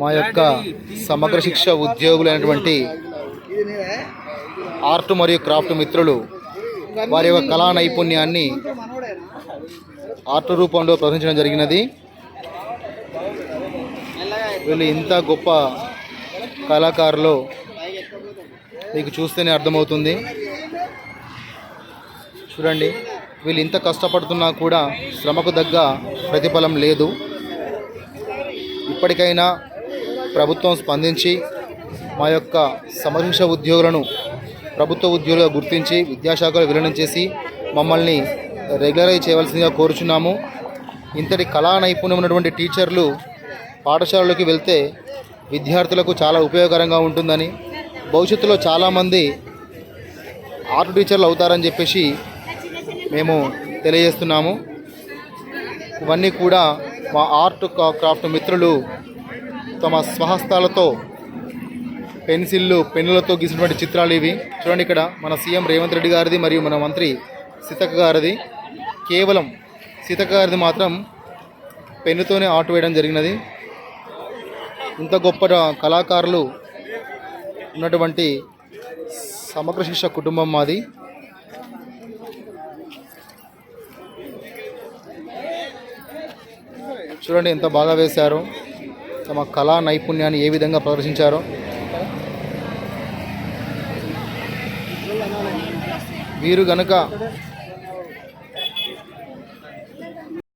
మా యొక్క సమగ్ర శిక్ష ఉద్యోగులైనటువంటి ఆర్ట్ మరియు క్రాఫ్ట్ మిత్రులు వారి యొక్క కళా నైపుణ్యాన్ని ఆర్ట్ రూపంలో ప్రదర్శించడం జరిగినది. వీళ్ళు ఇంత గొప్ప కళాకారులు మీకు చూస్తేనే అర్థమవుతుంది. చూడండి వీళ్ళు ఇంత కష్టపడుతున్నా కూడా శ్రమకు తగ్గ ప్రతిఫలం లేదు. ఇప్పటికైనా ప్రభుత్వం స్పందించి మా యొక్క సమశిక్ష ఉద్యోగులను ప్రభుత్వ ఉద్యోగులుగా గుర్తించి విద్యాశాఖలో విలీనం చేసి మమ్మల్ని రెగ్యులరైజ్ చేయవలసిందిగా కోరుచున్నాము. ఇంతటి కళా నైపుణ్యం ఉన్నటువంటి టీచర్లు పాఠశాలలోకి వెళ్తే విద్యార్థులకు చాలా ఉపయోగకరంగా ఉంటుందని భవిష్యత్తులో చాలామంది ఆర్ట్ టీచర్లు అవుతారని చెప్పేసి మేము తెలియజేస్తున్నాము. ఇవన్నీ కూడా మా ఆర్ట్ క్రాఫ్ట్ మిత్రులు తమ స్వహస్తాలతో పెన్సిళ్ళు పెన్నులతో గీసినటువంటి చిత్రాలు ఇవి. చూడండి ఇక్కడ మన సీఎం రేవంత్ రెడ్డి గారిది మరియు మన మంత్రి సీతక్క గారిది. కేవలం సీతక్క గారిది మాత్రం పెన్నుతోనే ఆర్ట్ వేయడం జరిగినది. ఇంత గొప్ప కళాకారులు ఉన్నటువంటి సమగ్ర శిక్ష కుటుంబం మాది. చూడండి ఎంత బాగా వేశారు. తమ కళా నైపుణ్యాన్ని ఏ విధంగా ప్రదర్శించారో. వీరు గనుక